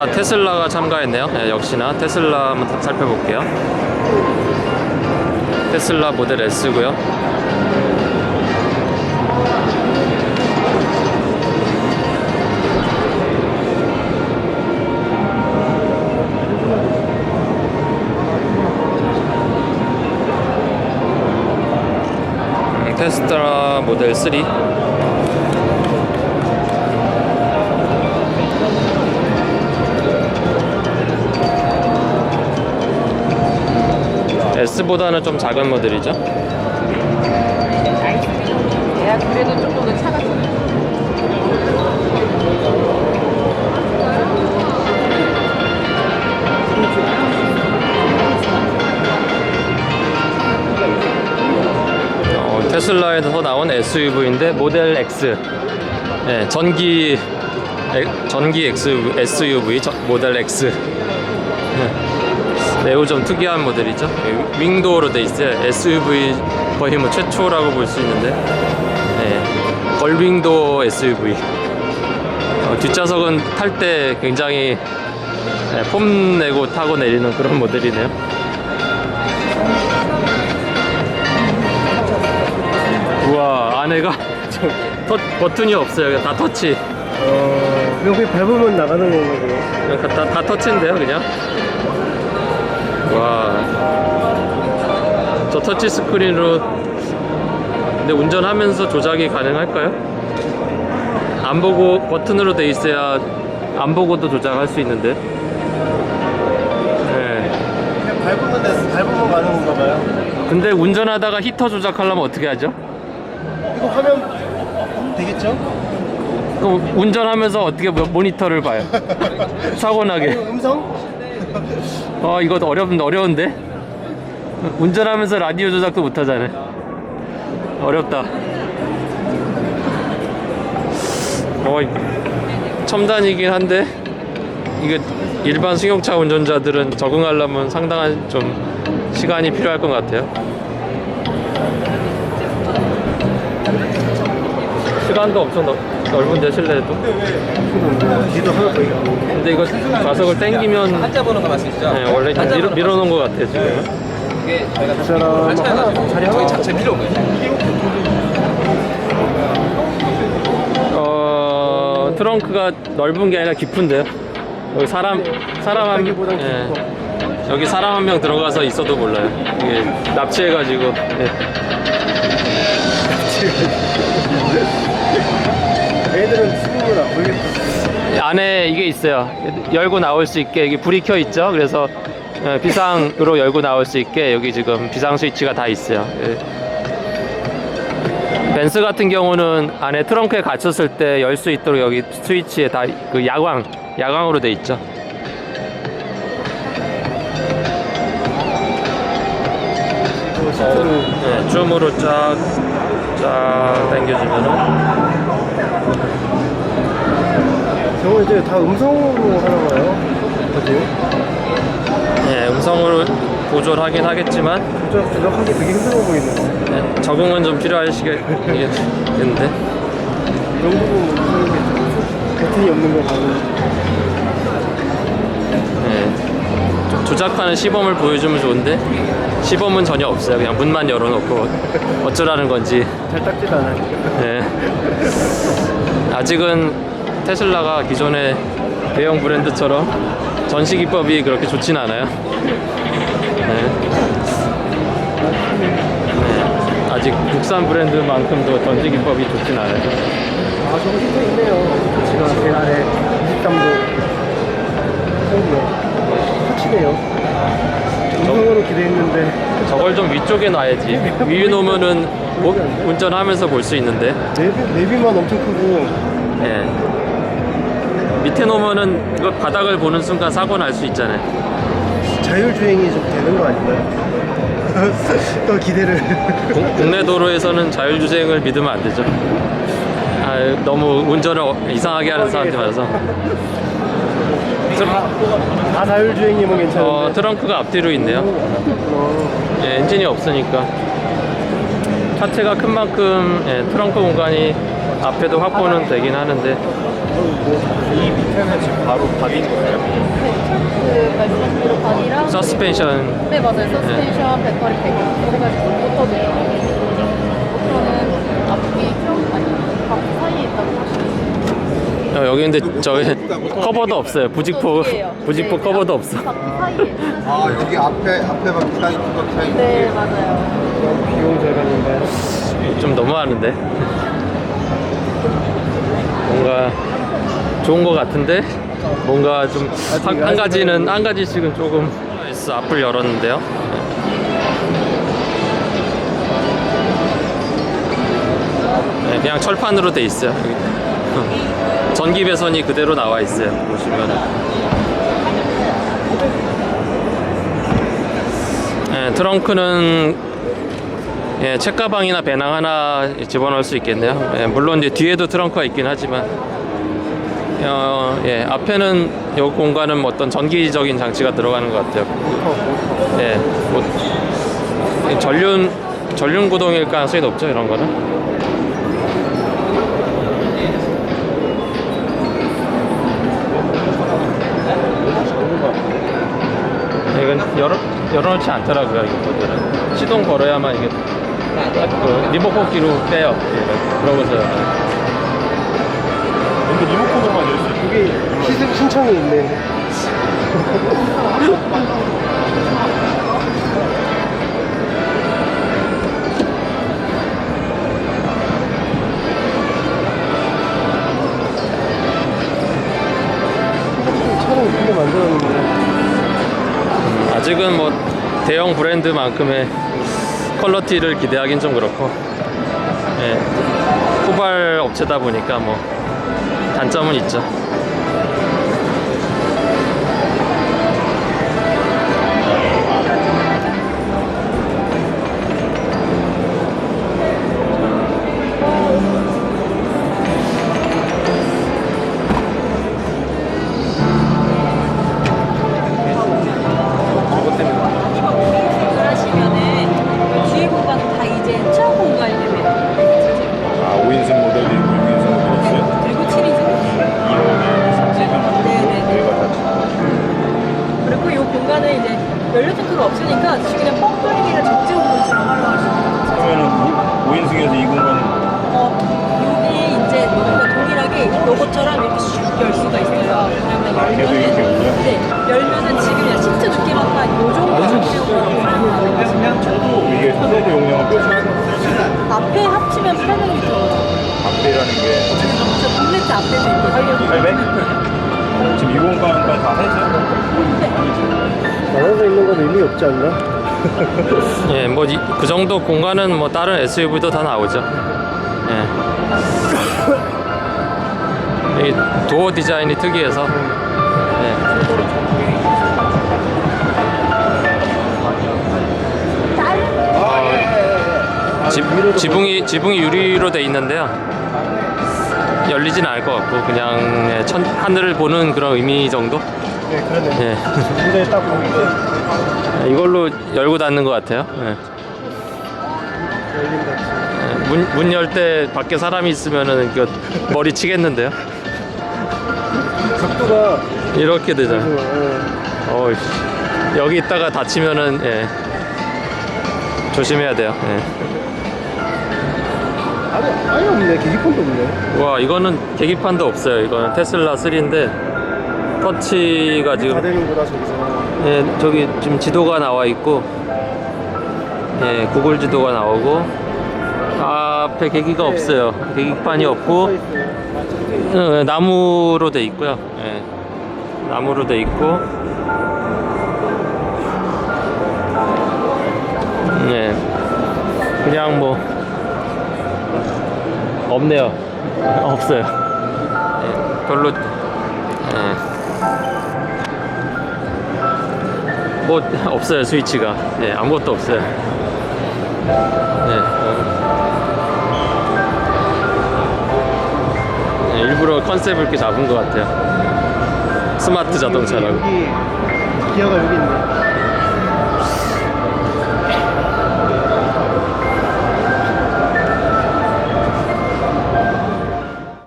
아, 테슬라가 참가했네요. 네, 역시나 테슬라 한번 살펴볼게요. 테슬라 모델 S고요. 음, 테슬라 모델 3. S보다는 좀 작은 모델이죠. 야 그래도 조금 더좀 어, 테슬라에서 나온 SUV인데 모델 X. 네, 전기 에- 전기 X, SUV 저- 모델 X. 네, 매우 좀 특이한 모델이죠. 이 윙도어로 돼 있어요. SUV 거의 뭐 최초라고 볼 수 있는데. 네, 걸윙도어 SUV. 어, 뒷좌석은 탈 때 굉장히 네, 폼 내고 타고 내리는 그런 모델이네요. 우와 안에가 저 터, 버튼이 없어요 그냥 다 터치 어, 그냥 밟으면 나가는 건가 보요 그냥 다, 다 터치인데요 그냥 터치 스크린으로 근데 운전하면서 조작이 가능할까요? 안 보고 버튼으로 돼 있어야 안 보고도 조작할 수 있는데 네. 그냥 밟으면 돼, 밟으면 가는 건가 봐요. 근데 운전하다가 히터 조작하려면 어떻게 하죠? 이거 화면 보면 되겠죠? 그럼 운전하면서 어떻게 모- 모니터를 봐요? 사고 나게. 이거 음성? 어 이거 어렵 어려운데 운전하면서 라디오 조작도 못하잖아요 어렵다. 어 첨단이긴 한데 이게 일반 승용차 운전자들은 적응하려면 상당한 좀 시간이 필요할 것 같아요. 시간도 엄청 넓, 넓은데 실내도. 근데 이거 좌석을 당기면 한자 보는 거 말씀이시죠? 네, 원래 좀 밀어, 밀어놓은 것 같아요 지금 이게 저희가 그 사람 하나 자리 하나 저희 자체 필요 없는 거예요. 어 트렁크가 넓은 게 아니라 깊은데요. 여기 사람 사람 한 예. 여기 사람 한 명 들어가서 있어도 몰라요. 이게 납치해가지고 예. 애들은 수긍을 안 보이겠다. 안에 이게 있어요. 열고 나올 수 있게 여기 불이 켜 있죠. 그래서 예, 비상으로 열고 나올 수 있게 여기 지금 비상 스위치가 다 있어요. 예. 벤스 같은 경우는 안에 트렁크에 갇혔을 때 열 수 있도록 여기 스위치에 다 그 야광 야광으로 돼 있죠. 네, 줌으로 쫙, 쫙 당겨주면은 저거 이제 다 음성으로 하나 봐요. 그지? 네, 음성으로 조절하긴 하겠지만 조작 조작하기 되게 힘들어 보이는데. 네, 적응은 좀 필요하시겠는데 이런 부분 무슨 게 버튼이 없는 거 봐도 네, 좀 조작하는 시범을 보여주면 좋은데 시범은 전혀 없어요. 그냥 문만 열어놓고 어쩌라는 건지 잘 닦지도 않아요. 네. 아직은 테슬라가 기존의 대형 브랜드처럼 전시 기법이 그렇게 좋진 않아요. 네. 네. 아직 국산 브랜드만큼도 전시 기법이 좋진 않아요. 아 저거 히터 있네요. 터치가 제 아래 23도. 생기요. 터치네요. 음성으로 기대했는데 저걸 좀 위쪽에 놔야지. 위에 놓으면은 뭐- 운전하면서 볼 수 있는데. 내비, 내비만 엄청 크고 예. 밑에 놓으면은 이거 바닥을 보는 순간 사고 날 수 있잖아요. 자율주행이 좀 되는 거 아닌가요? 또 기대를 국- 국내 도로에서는 자율주행을 믿으면 안 되죠. 아, 너무 운전을 어- 이상하게 하는 사람들이 많아서. 다 자율주행이면 괜찮은데 어, 트렁크가 앞뒤로 있네요. 어, 예, 엔진이 없으니까. 차체가 큰 만큼 예, 트렁크 공간이 앞에도 확보는 되긴 하는데 바로 박인 거예요. 그 말씀하신 대로 반이랑 서스펜션 네 맞아요. 서스펜션, 배터리 팩 여러 가지 모터도 있고 모터는 앞뒤 좀 아니 앞 사이에 있다고 하시는 어, 여기 근데 저기 커버도 없어요. 부직포 부직포 커버도 없어. 앞 사이에 아 여기 앞에 앞에 막 기다리 뚜껑 차이 네 맞아요. 비용 절감인가요? 좀 너무하는데 뭔가 좋은 거 같은데 뭔가 좀 한 한 가지는 한 가지씩은 조금 S 앞을 열었는데요. 네, 그냥 철판으로 돼 있어요. 여기. 전기 배선이 그대로 나와 있어요. 보시면은. 네, 트렁크는 예, 책가방이나 배낭 하나 집어넣을 수 있겠네요. 예, 물론 이제 뒤에도 트렁크가 있긴 하지만 어, 예, 앞에는 이 공간은 뭐 어떤 전기적인 장치가 들어가는 것 같아요. 예, 뭐 전륜 전륜 구동일 가능성이 높죠 이런 거는. 이건 열어 열어놓지 않더라고요 이것들은 시동 걸어야만 이게 딱그 리모컨기로 빼요. 예, 그러고서 근데 리모컨으로만 열 수 있고 그게 시승 신청이 있네. 이렇게 만들었는데 아직은 뭐 대형 브랜드만큼의 퀄러티를 기대하긴 좀 그렇고 예, 후발 업체다 보니까 뭐 단점은 있죠. 800? 지금 이 공간까지 다 해줘요? 나눠져 있는 건 의미 없지 않나? 예, 뭐 그 정도 공간은 뭐 다른 SUV도 다 나오죠. 예. 이 도어 디자인이 특이해서 예. 어, 지, 지붕이 지붕이 유리로 돼 있는데요. 열리진 않을 것 같고 그냥 예, 천, 하늘을 보는 그런 의미 정도. 네, 그러네. 예. 근데 딱 보니까 이걸로 열고 닫는 것 같아요. 예. 열린다. 문 문 열 때 밖에 사람이 있으면은 이거 머리 치겠는데요. 각도가 이렇게 되잖아. 예. 어 여기 있다가 다치면은 예. 조심해야 돼요. 예. 아니, 아니 없네. 계기판도 없네. 와 이거는 계기판도 없어요. 이거는 테슬라 3인데 터치가 다 지금 되는구나 저기서. 예 저기 지금 지도가 나와 있고 예 구글 지도가 나오고 앞에 계기가 없어요. 계기판이 없고 써 있어요. 어, 나무로 돼 있고요. 예. 나무로 돼 있고. 예. 그냥 뭐 없네요. 없어요. 예. 별로 예. 뭐 없어요 스위치가. 예, 아무것도 없어요. 예. 어. 예, 일부러 컨셉을 이렇게 잡은 것 같아요. 스마트 자동차라고. 여기 기어가 여기 있네.